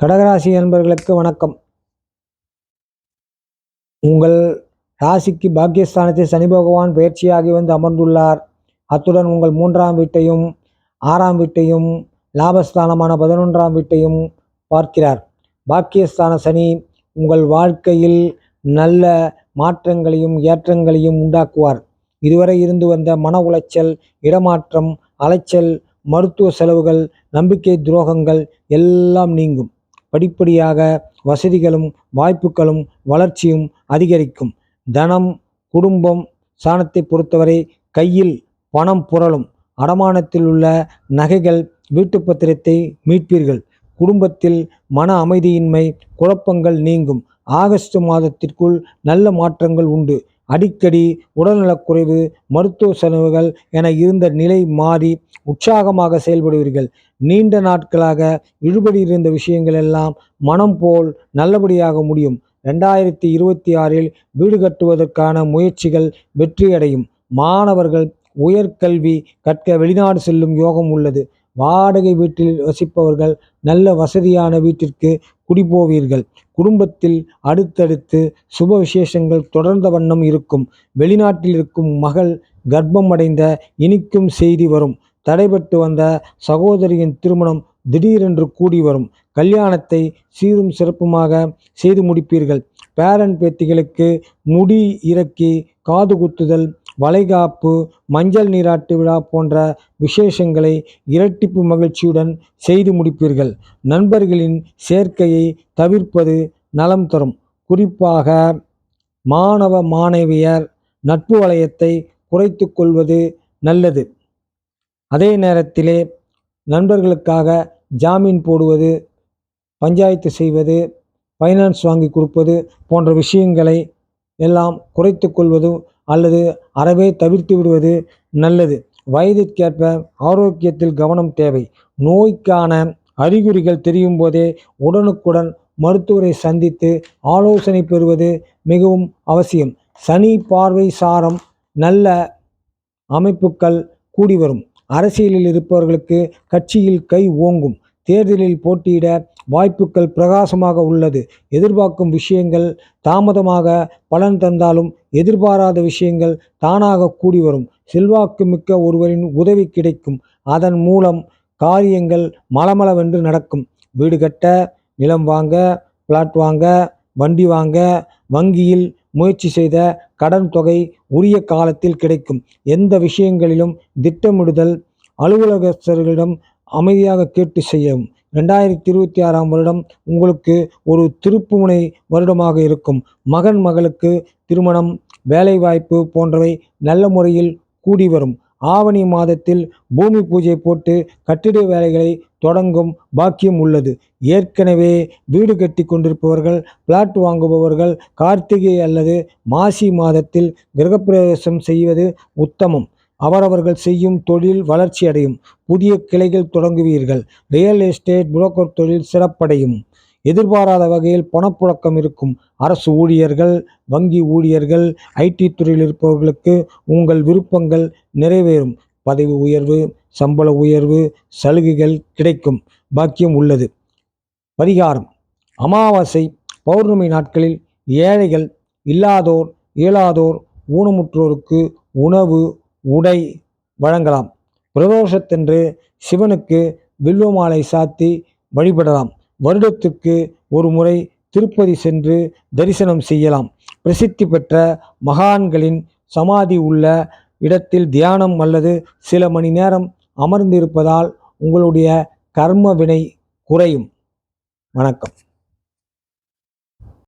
கடகராசி என்பவர்களுக்கு வணக்கம். உங்கள் ராசிக்கு பாக்கியஸ்தானத்தில் சனி பகவான் பயிற்சியாகி வந்து அமர்ந்துள்ளார். அத்துடன் உங்கள் மூன்றாம் வீட்டையும் ஆறாம் வீட்டையும் லாபஸ்தானமான பதினொன்றாம் வீட்டையும் பார்க்கிறார். பாக்கியஸ்தான சனி உங்கள் வாழ்க்கையில் நல்ல மாற்றங்களையும் ஏற்றங்களையும் உண்டாக்குவார். இதுவரை இருந்து வந்த மன உளைச்சல் இடமாற்றம் அலைச்சல் மருத்துவ செலவுகள் நம்பிக்கை துரோகங்கள் எல்லாம் நீங்கும். படிப்படியாக வசதிகளும் வாய்ப்புகளும் வளர்ச்சியும் அதிகரிக்கும். தனம் குடும்பம் சாணத்தை பொறுத்தவரை கையில் பணம் புரளும். அடமானத்தில் உள்ள நகைகள் வீட்டு பத்திரத்தை மீட்பீர்கள். குடும்பத்தில் மன அமைதியின்மை குழப்பங்கள் நீங்கும். ஆகஸ்ட் மாதத்திற்குள் நல்ல மாற்றங்கள் உண்டு. அடிக்கடி உடல்நலக்குறைவு மருத்துவ செலவுகள் என இருந்த நிலை மாறி உற்சாகமாக செயல்படுவீர்கள். நீண்ட நாட்களாக இழுபடி இருந்த விஷயங்கள் எல்லாம் மனம் போல் நல்லபடியாக முடியும். ரெண்டாயிரத்தி இருபத்தி ஆறில் வீடு கட்டுவதற்கான முயற்சிகள் வெற்றியடையும். மாணவர்கள் உயர்கல்வி கற்க வெளிநாடு செல்லும் யோகம் உள்ளது. வாடகை வீட்டில் வசிப்பவர்கள் நல்ல வசதியான வீட்டிற்கு குடிபோவீர்கள். குடும்பத்தில் அடுத்தடுத்து சுப விசேஷங்கள் தொடர்ந்த வண்ணம் இருக்கும். வெளிநாட்டில் இருக்கும் மகள் கர்ப்பம் அடைந்த இனிக்கும் செய்தி வரும். தடைபட்டு வந்த சகோதரியின் திருமணம் திடீரென்று கூடி வரும். கல்யாணத்தை சீரும் சிறப்புமாக செய்து முடிப்பீர்கள். பேரன் பேத்திகளுக்கு முடி இறக்கி காது குத்துதல் வளைகாப்பு மஞ்சள் நீராட்டு விழா போன்ற விசேஷங்களை இரட்டிப்பு மகிழ்ச்சியுடன் செய்து முடிப்பீர்கள். நண்பர்களின் சேர்க்கையை தவிர்ப்பது நலம் தரும். குறிப்பாக மாணவ மாணவியர் நட்பு வளையத்தை குறைத்து கொள்வது நல்லது. அதே நேரத்திலே நண்பர்களுக்காக ஜாமீன் போடுவது பஞ்சாயத்து செய்வது ஃபைனான்ஸ் வாங்கி கொடுப்பது போன்ற விஷயங்களை எல்லாம் குறைத்து கொள்வது அல்லது அறவே தவிர்த்து விடுவது நல்லது. வயதிற்கேற்ப ஆரோக்கியத்தில் கவனம் தேவை. நோய்க்கான அறிகுறிகள் தெரியும் போதே உடனுக்குடன் மருத்துவரை சந்தித்து ஆலோசனை பெறுவது மிகவும் அவசியம். சனி பார்வை சாரம் நல்ல அமைப்புகள் கூடி வரும் அரசியலில் இருப்பவர்களுக்கு கட்சியில் கை ஓங்கும். தேர்தலில் போட்டியிட வாய்ப்புகள் பிரகாசமாக உள்ளது. எதிர்பார்க்கும் விஷயங்கள் தாமதமாக பலன் தந்தாலும் எதிர்பாராத விஷயங்கள் தானாக கூடி வரும். செல்வாக்கு மிக்க ஒருவரின் உதவி கிடைக்கும். அதன் மூலம் காரியங்கள் மலமளவென்று நடக்கும். வீடு கட்ட நிலம் வாங்க பிளாட் வாங்க வண்டி வாங்க வங்கியில் முயற்சி செய்த கடன் தொகை உரிய காலத்தில் கிடைக்கும். எந்த விஷயங்களிலும் திட்டமிடுதல் அலுவலகஸ்தர்களிடம் அமைதியாக கேட்டு செய்யவும் ரெண்டாயிரத்தி இருபத்தி ஆறாம் வருடம் உங்களுக்கு ஒரு திருப்புமுனை வருடமாக இருக்கும். மகன் மகளுக்கு திருமணம் வேலைவாய்ப்பு போன்றவை நல்ல முறையில் கூடி வரும். ஆவணி மாதத்தில் பூமி பூஜை போட்டு கட்டிட வேலைகளை தொடங்கும் பாக்கியம் உள்ளது. ஏற்கனவே வீடு கட்டி கொண்டிருப்பவர்கள் பிளாட் வாங்குபவர்கள் கார்த்திகை அல்லது மாசி மாதத்தில் கிரகப்பிரவேசம் செய்வது உத்தமம். அவரவர்கள் செய்யும் தொழில் வளர்ச்சி அடையும். புதிய கிளைகள் தொடங்குவீர்கள். ரியல் எஸ்டேட் புரோக்கர் தொழில் சிறப்படையும். எதிர்பாராத வகையில் பணப்புழக்கம் இருக்கும். அரசு ஊழியர்கள் வங்கி ஊழியர்கள் ஐடி துறையில் இருப்பவர்களுக்கு உங்கள் விருப்பங்கள் நிறைவேறும். பதவி உயர்வு சம்பள உயர்வு சலுகைகள் கிடைக்கும். பாக்கியம் உள்ளது. பரிகாரம். அமாவாசை பௌர்ணமி நாட்களில் ஏழைகள் இல்லாதோர் இயலாதோர் ஊனமுற்றோருக்கு உணவு உடை வழங்கலாம். பிரதோஷத்தன்று சிவனுக்கு வில்வ மாலை சாத்தி வழிபடலாம். வருடத்துக்கு ஒரு முறை திருப்பதி சென்று தரிசனம் செய்யலாம். பிரசித்தி பெற்ற மகான்களின் சமாதி உள்ள இடத்தில் தியானம் அல்லது சில மணி நேரம் அமர்ந்திருப்பதால் உங்களுடைய கர்ம வினை குறையும். வணக்கம்.